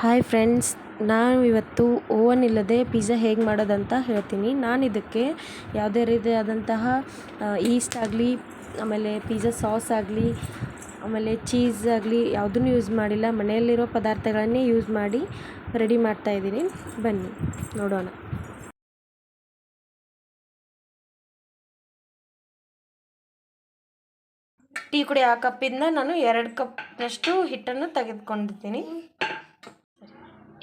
Hi friends ನಾನು ಇವತ್ತು oven ಇಲ್ಲದೆ ಪಿಜ್ಜಾ ಹೇಗೆ ಮಾಡೋದಂತ ಹೇಳ್ತೀನಿ. ನಾನು ಇದಕ್ಕೆ ಯಾವುದೇ ರೀತಿಯಾದಂತಹ ಈಸ್ಟ್ ಆಗಲಿ, ಆಮೇಲೆ ಪಿಜ್ಜಾ ಸಾಸ್ ಆಗಲಿ, ಆಮೇಲೆ ಚೀಸ್ ಆಗಲಿ ಯಾವುದನ್ನು ಯೂಸ್ ಮಾಡಿಲ್ಲ. ಮನೆಯಲ್ಲಿರೋ ಪದಾರ್ಥಗಳನ್ನೇ ಯೂಸ್ ಮಾಡಿ ರೆಡಿ ಮಾಡ್ತಾಯಿದ್ದೀನಿ ಬನ್ನಿ, ನೋಡೋಣ. ಟೀ ಕುಡಿ ಆ ಕಪ್ಪಿಂದ ನಾನು ಎರಡು ಕಪ್ನಷ್ಟು ಹಿಟ್ಟನ್ನು ತೆಗೆದುಕೊಂಡಿದ್ದೀನಿ.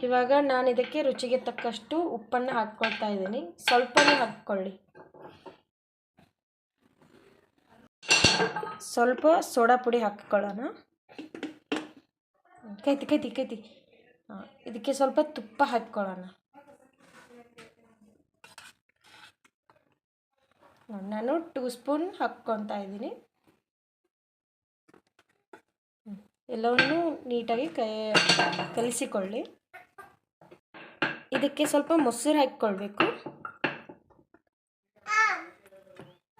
ಇವಾಗ ನಾನು ಇದಕ್ಕೆ ರುಚಿಗೆ ತಕ್ಕಷ್ಟು ಉಪ್ಪನ್ನು ಹಾಕ್ಕೊಳ್ತಾ ಇದ್ದೀನಿ. ಸ್ವಲ್ಪನೇ ಹಾಕ್ಕೊಳ್ಳಿ. ಸ್ವಲ್ಪ ಸೋಡಾ ಪುಡಿ ಹಾಕ್ಕೊಳ್ಳೋಣ. ಕೈತಿ ಕೈತಿ ಕೈತಿ. ಇದಕ್ಕೆ ಸ್ವಲ್ಪ ತುಪ್ಪ ಹಾಕ್ಕೊಳ್ಳೋಣ. ನಾನು ಟೂ ಸ್ಪೂನ್ ಹಾಕ್ಕೊತಾ ಇದ್ದೀನಿ. ಎಲ್ಲವನ್ನು ನೀಟಾಗಿ ಕೈ, ಕಲಿಸಿಕೊಳ್ಳಿ. ಇದಕ್ಕೆ ಸ್ವಲ್ಪ ಮೊಸರು ಹಾಕ್ಕೊಳ್ಬೇಕು.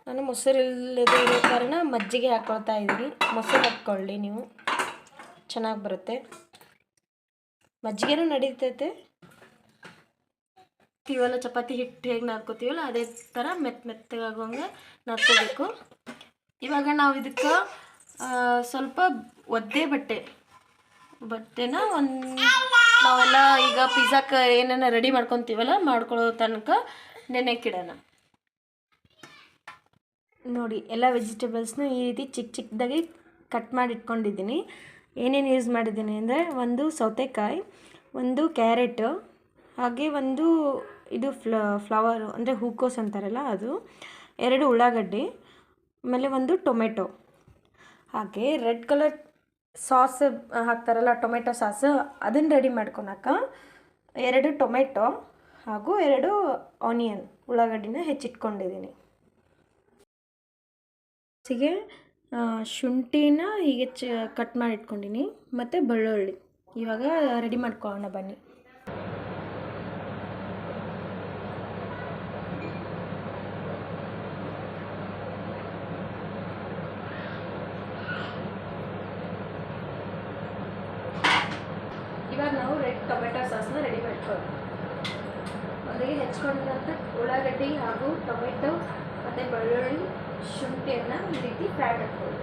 ನಾನು ಮೊಸರು ಇಲ್ಲದೆ ಇರೋ ಕಾರಣ ಮಜ್ಜಿಗೆ ಹಾಕ್ಕೊಳ್ತಾ ಇದ್ದೀನಿ. ಮೊಸರು ಹಾಕ್ಕೊಳ್ಳಿ ನೀವು. ಚೆನ್ನಾಗಿ ಬರುತ್ತೆ. ಮಜ್ಜಿಗೆನೂ ನಡೀತೈತೆ. ತೀವಲ್ಲ ಚಪಾತಿ ಹಿಟ್ಟು ಹೇಗೆ ನಾದ್ಕೋತೀವಲ್ಲ ಅದೇ ಥರ ಮೆತ್ತ ಮೆತ್ತಗಾಗುವಂಗೆ ನಾದ್ಕೋಬೇಕು. ಇವಾಗ ನಾವು ಇದಕ್ಕೆ ಸ್ವಲ್ಪ ಒದ್ದೆ ಬಟ್ಟೆ. ಬಟ್ಟೆನ ಒಂದು ನಾವೆಲ್ಲ ಈಗ ಪಿಜ್ಜಾಕ್ಕೆ ಏನೇನ ರೆಡಿ ಮಾಡ್ಕೊತೀವಲ್ಲ ಮಾಡ್ಕೊಳ್ಳೋ ತನಕ ನೆನೆಕ್ಕಿಡೋಣ ನೋಡಿ, ಎಲ್ಲ ವೆಜಿಟೇಬಲ್ಸ್ನು ಈ ರೀತಿ ಚಿಕ್ಕ ಚಿಕ್ಕದಾಗಿ ಕಟ್ ಮಾಡಿ ಇಟ್ಕೊಂಡಿದ್ದೀನಿ ಏನೇನು ಯೂಸ್ ಮಾಡಿದ್ದೀನಿ ಅಂದರೆ ಒಂದು ಸೌತೆಕಾಯಿ, ಒಂದು ಕ್ಯಾರೆಟು, ಹಾಗೆ ಒಂದು ಇದು ಫ್ಲ ಫ್ಲವರು ಅಂದರೆ ಹೂಕೋಸ್ ಅಂತಾರಲ್ಲ ಅದು, ಎರಡು ಉಳ್ಳಾಗಡ್ಡಿ, ಆಮೇಲೆ ಒಂದು ಟೊಮೆಟೊ. ಹಾಗೆ ರೆಡ್ ಕಲರ್ ಸಾಸ್ ಹಾಕ್ತಾರಲ್ಲ, ಟೊಮೆಟೊ ಸಾಸ್, ಅದನ್ನು ರೆಡಿ ಮಾಡ್ಕೊಳಕ ಎರಡು ಟೊಮೆಟೊ ಹಾಗೂ ಎರಡು ಆನಿಯನ್ ಉಳ್ಳಾಗಡ್ಡಿನ ಹೆಚ್ಚಿಟ್ಕೊಂಡಿದ್ದೀನಿ. ಸಿಗೆ ಶುಂಠಿನ ಹೀಗೆ ಚ ಕಟ್ ಮಾಡಿಟ್ಕೊಂಡಿನಿ, ಮತ್ತು ಬೆಳ್ಳುಳ್ಳಿ. ಇವಾಗ ರೆಡಿ ಮಾಡ್ಕೊಳ್ಳೋಣ ಬನ್ನಿ ಇವಾಗ ನಾವು ರೆಡ್ ಟೊಮೆಟೊ ಸಾಸ್ನ ರೆಡಿ ಮಾಡ್ಕೊಳ್ಳೋಣ ಮೊದಲಿಗೆ ಹೆಚ್ಕೊಂಡಿರೋಂಥ ಉಳ್ಳಾಗಡ್ಡಿ ಹಾಗೂ ಟೊಮೆಟೊ ಮತ್ತು ಬೆಳ್ಳುಳ್ಳಿ ಶುಂಠಿಯನ್ನು ಈ ರೀತಿ ಫ್ರೈ ಮಾಡ್ಕೊಳ್ಳಿ.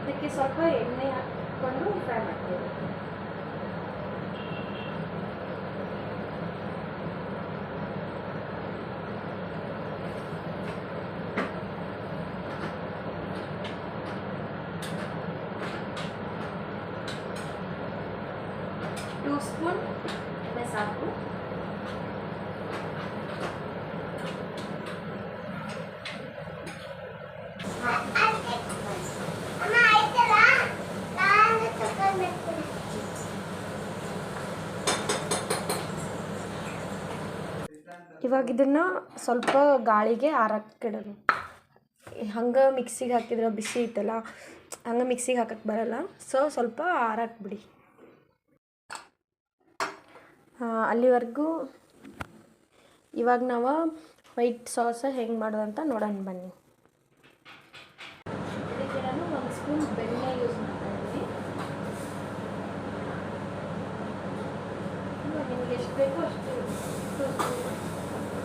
ಇದಕ್ಕೆ ಸ್ವಲ್ಪ ಎಣ್ಣೆ ಹಾಕ್ಕೊಂಡು ಫ್ರೈ ಮಾಡ್ಕೊಳ್ಳಿ ಟೂ ಸ್ಪೂನ್ ಎಣ್ಣೆ ಸಾಕು ಇವಾಗ ಇದನ್ನು ಸ್ವಲ್ಪ ಗಾಳಿಗೆ ಆರಕ್ಕಿಡೋದು ಹಂಗೆ ಮಿಕ್ಸಿಗೆ ಹಾಕಿದ್ರೆ ಬಿಸಿ ಐತಲ್ಲ ಹಂಗೆ ಮಿಕ್ಸಿಗೆ ಹಾಕಕ್ಕೆ ಬರಲ್ಲ. ಸೊ ಸ್ವಲ್ಪ ಆರಕ್ಕೆ ಬಿಡಿ ಅಲ್ಲಿವರೆಗೂ ಇವಾಗ ನಾವು ವೈಟ್ ಸಾಸ ಹೆಂಗೆ ಮಾಡೋದಂತ ನೋಡೋಣ ಬನ್ನಿ. ಒಂದು ಬೆಣ್ಣೆ ಯೂಸ್ ಮಾಡ್ತಾ ಇದ್ದೀನಿ. ಎಷ್ಟು ಬೇಕೋ ಅಷ್ಟು ಮೈದಾ ಹಿಟ್ಟು ಹಾಕೋದು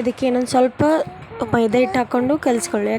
ಇದಕ್ಕೆ ಇನ್ನೊಂದು ಸ್ವಲ್ಪ ಮೈದಾ ಹಿಟ್ಟು ಹಾಕ್ಕೊಂಡು ಕಲಿಸ್ಕೊಳ್ಳಿ.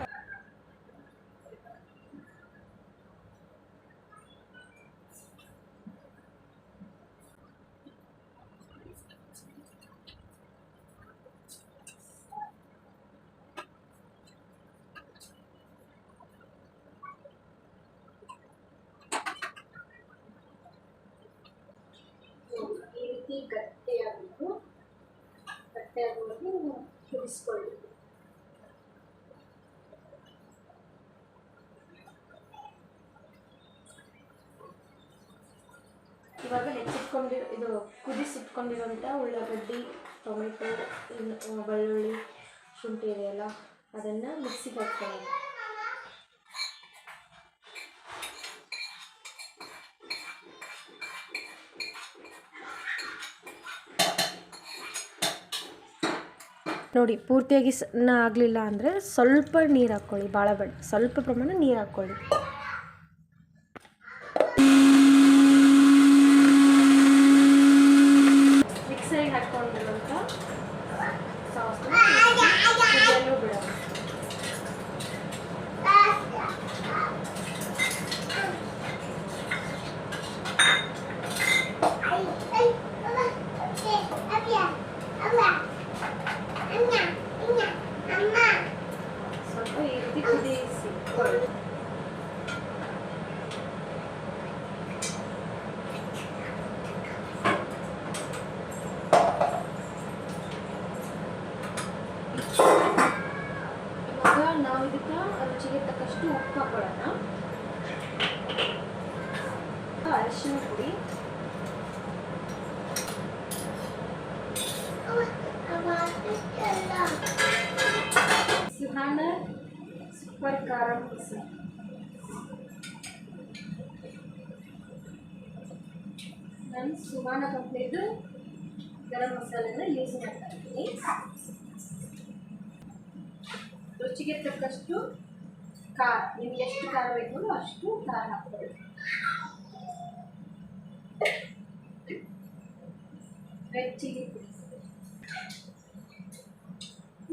ಇವಾಗ ಹೆಚ್ಚಿಟ್ಕೊಂಡಿರೋ ಇದು ಕುದಿಸಿಟ್ಕೊಂಡಿರೋಂಥ ಉಳ್ಳಾಗಡ್ಡಿ, ಟೊಮೆಟೊ ಬೆಳ್ಳುಳ್ಳಿ, ಶುಂಠಿ ಇದೆಯಲ್ಲ, ಅದನ್ನು ಮಿಕ್ಸಿಗೆ ಹಾಕ್ತೇನೆ ನೋಡಿ, ಪೂರ್ತಿಯಾಗಿ ಸಣ್ಣ ಆಗಲಿಲ್ಲ ಅಂದರೆ ಸ್ವಲ್ಪ ನೀರು ಹಾಕ್ಕೊಳ್ಳಿ ಭಾಳ ಬೇಡ ಸ್ವಲ್ಪ ಪ್ರಮಾಣ ನೀರು ಹಾಕ್ಕೊಳ್ಳಿ. ಇವಾಗ ನಾವು ಇದಕ್ಕೆ ರುಚಿಗೆ ತಕ್ಕಷ್ಟು ಉಪ್ಪು ಹಾಕೊಳ್ಳೋಣ ಅರಿಶಿನ ಪುಡಿ. ಸುಹಾನ ಸೂಪರ್ ಖಾರ ಮಿಕ್ಸಿ ನಾನು ಸುಹಾನ ಕಂಪ್ನಿದು ಗರಂ ಮಸಾಲೆನ ಯೂಸ್ ಮಾಡ್ತಾ ಇದ್ದೀನಿ. ರುಚಿಗೆ ತಕ್ಕಷ್ಟು ಖಾರ ನಿಮ್ಗೆ ಎಷ್ಟು ಖಾರ ಬೇಕು ಅಷ್ಟು ಖಾರ ಪುಡಿ.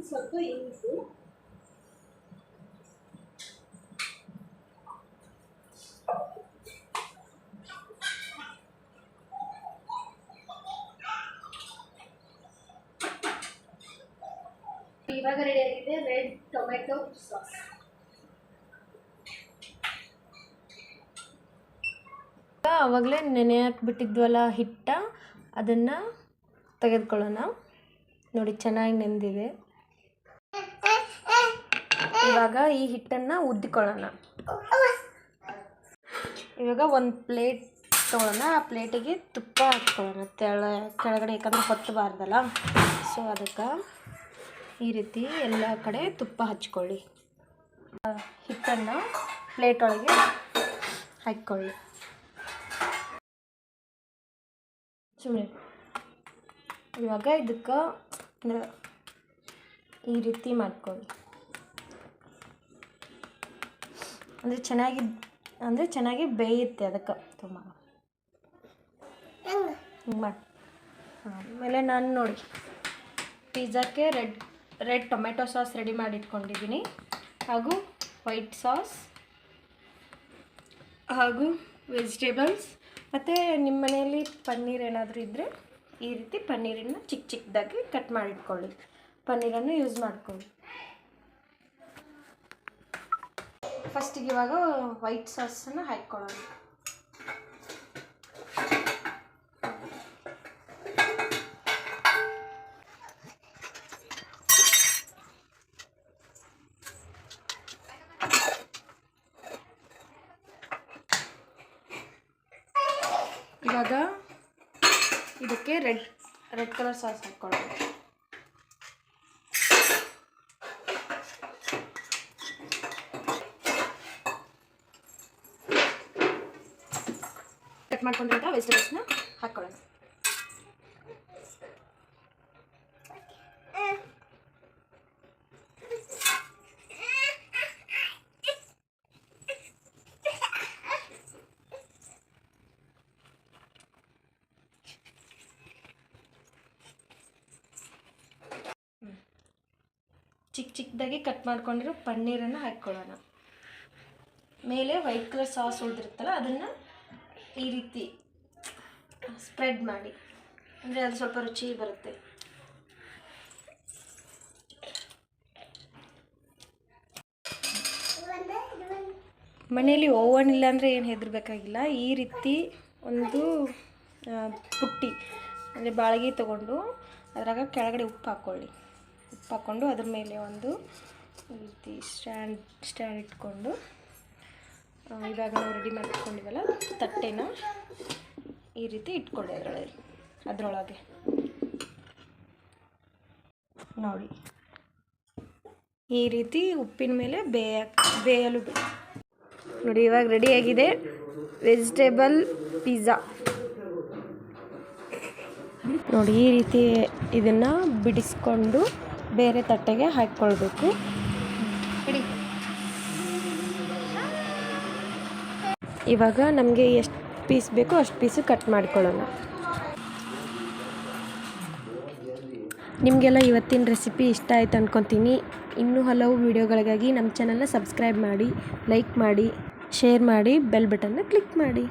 ಸ್ವಲ್ಪ ಇಂಗು ಇವಾಗ ರೆಡಿ ಆಗಿದೆ ರೆಡ್ ಟೊಮೆಟೊ ಸಾಸ್ ಆವಾಗಲೇ ನೆನೆ ಹಾಕ್ಬಿಟ್ಟಿದ್ವಲ್ಲ ಹಿಟ್ಟ, ಅದನ್ನು ತೆಗೆದುಕೊಳ್ಳೋಣ. ನೋಡಿ, ಚೆನ್ನಾಗಿ ನೆಂದಿದೆ. ಇವಾಗ ಈ ಹಿಟ್ಟನ್ನು ಉದ್ದಿಕೊಳ್ಳೋಣ. ಇವಾಗ ಒಂದು ಪ್ಲೇಟ್ ತೊಗೊಳ್ಳೋಣ. ಆ ಪ್ಲೇಟಿಗೆ ತುಪ್ಪ ಹಾಕ್ಕೊಳ್ಳೋಣ. ತೆಳ, ಕೆಳಗಡೆ, ಯಾಕಂದ್ರೆ ಹೊತ್ತಬಾರ್ದಲ್ಲ ಸೊ ಅದಕ್ಕೆ ಈ ರೀತಿ ಎಲ್ಲ ಕಡೆ ತುಪ್ಪ ಹಚ್ಕೊಳ್ಳಿ. ಹಿಟ್ಟನ್ನು ಪ್ಲೇಟ್ ಒಳಗೆ ಹಾಕ್ಕೊಳ್ಳಿ. ಸುಮ್ಮನೆ ಇವಾಗ ಇದಕ್ಕೆ ಅಂದ್ರೆ ಈ ರೀತಿ ಮಾಡ್ಕೊಳ್ಳಿ. ಅಂದರೆ ಚೆನ್ನಾಗಿ ಅಂದರೆ ಚೆನ್ನಾಗಿ ಬೇಯುತ್ತೆ ಅದಕ್ಕೆ. ತುಂಬ. ಹಿಂಗೆ. ಮಾಡಿ. ಆಮೇಲೆ ನಾನು ನೋಡಿ. ಪಿಜ್ಜಾಕ್ಕೆ red red tomato sauce ready ಮಾಡಿ ಇಟ್ಕೊಂಡಿದ್ದೀನಿ. ಹಾಗೂ ವೈಟ್ ಸಾಸ್ ಹಾಗೂ ವೆಜಿಟೇಬಲ್ಸ್. ಮತ್ತು ನಿಮ್ಮ ಮನೆಯಲ್ಲಿ ಪನ್ನೀರ್ ಏನಾದರೂ ಇದ್ದರೆ ಈ ರೀತಿ ಪನ್ನೀರನ್ನು ಚಿಕ್ಕ ಚಿಕ್ಕದಾಗಿ ಕಟ್ ಮಾಡಿಟ್ಕೊಳ್ಳಿ ಪನ್ನೀರನ್ನು ಯೂಸ್ ಮಾಡ್ಕೊಳ್ಳಿ. ಫಸ್ಟಿಗೆ ಇವಾಗ ವೈಟ್ ಸಾಸನ್ನು ಹಾಕ್ಕೊಳ್ಳೋಣ. ಇವಾಗ ಇದಕ್ಕೆ ರೆಡ್ ರೆಡ್ ಕಲರ್ ಸಾಸ್ ಹಾಕ್ಕೊಳ್ಳೋಣ. ಕಟ್ ಮಾಡ್ಕೊಂಡಿರೋ ವೆಜಿಟೇಬಲ್ಸ್ನ ಹಾಕ್ಕೊಳ್ಳೋಣ. ಚಿಕ್ಕ ಚಿಕ್ಕದಾಗಿ ಕಟ್ ಮಾಡ್ಕೊಂಡಿರೋ ಪನ್ನೀರನ್ನು ಹಾಕ್ಕೊಳ್ಳೋಣ ಮೇಲೆ ವೈಟ್ ಕಲರ್ ಸಾಸ್ ಉಳಿದಿರುತ್ತಲ್ಲ, ಅದನ್ನು ಈ ರೀತಿ ಸ್ಪ್ರೆಡ್ ಮಾಡಿ. ಅಂದರೆ ಅದು ಸ್ವಲ್ಪ ರುಚಿ ಬರುತ್ತೆ. ಮನೆಯಲ್ಲಿ ಓವನ್ ಇಲ್ಲ ಅಂದರೆ ಏನು ಹೆದರ್ಬೇಕಾಗಿಲ್ಲ. ಈ ರೀತಿ ಒಂದು ಪುಟ್ಟಿ ಅಂದರೆ ಬಾಳಿಗೆ ತಗೊಂಡು ಅದ್ರಾಗ ಕೆಳಗಡೆ ಉಪ್ಪು ಹಾಕ್ಕೊಳ್ಳಿ ಉಪ್ಪು ಹಾಕ್ಕೊಂಡು ಅದ್ರ ಮೇಲೆ ಒಂದು ಈ ರೀತಿ ಸ್ಟ್ಯಾಂಡ್ ಸ್ಟ್ಯಾಂಡ್ ಇಟ್ಕೊಂಡು ಇವಾಗ ನಾವು ರೆಡಿ ಮಾಡಿಟ್ಕೊಂಡಿವಲ್ಲ ತಟ್ಟೆನ ಈ ರೀತಿ ಇಟ್ಕೊಳ್ಳಿ ಅದರೊಳಗೆ ಅದರೊಳಗೆ. ನೋಡಿ. ಈ ರೀತಿ ಉಪ್ಪಿನ ಮೇಲೆ ಬೇಯ, ಬೇಯಲು ನೋಡಿ, ಇವಾಗ ರೆಡಿಯಾಗಿದೆ ವೆಜಿಟೇಬಲ್ ಪಿಜ್ಜಾ ನೋಡಿ, ಈ ರೀತಿ ಇದನ್ನು ಬಿಡಿಸ್ಕೊಂಡು ಬೇರೆ ತಟ್ಟೆಗೆ ಹಾಕ್ಕೊಳ್ಬೇಕು. ಇವಾಗ ನಮಗೆ ಎಷ್ಟು ಪೀಸ್ ಬೇಕೋ ಅಷ್ಟು ಪೀಸು ಕಟ್ ಮಾಡ್ಕೊಳ್ಳೋಣ. ನಿಮಗೆಲ್ಲ ಇವತ್ತಿನ ರೆಸಿಪಿ ಇಷ್ಟ ಆಯಿತು ಅಂದ್ಕೊತೀನಿ ಇನ್ನೂ ಹಲವು ವೀಡಿಯೋಗಳಿಗಾಗಿ ನಮ್ಮ ಚಾನಲ್ನ ಸಬ್ಸ್ಕ್ರೈಬ್ ಮಾಡಿ ಲೈಕ್ ಮಾಡಿ ಶೇರ್ ಮಾಡಿ ಬೆಲ್ ಬಟನ್ನ ಕ್ಲಿಕ್ ಮಾಡಿ.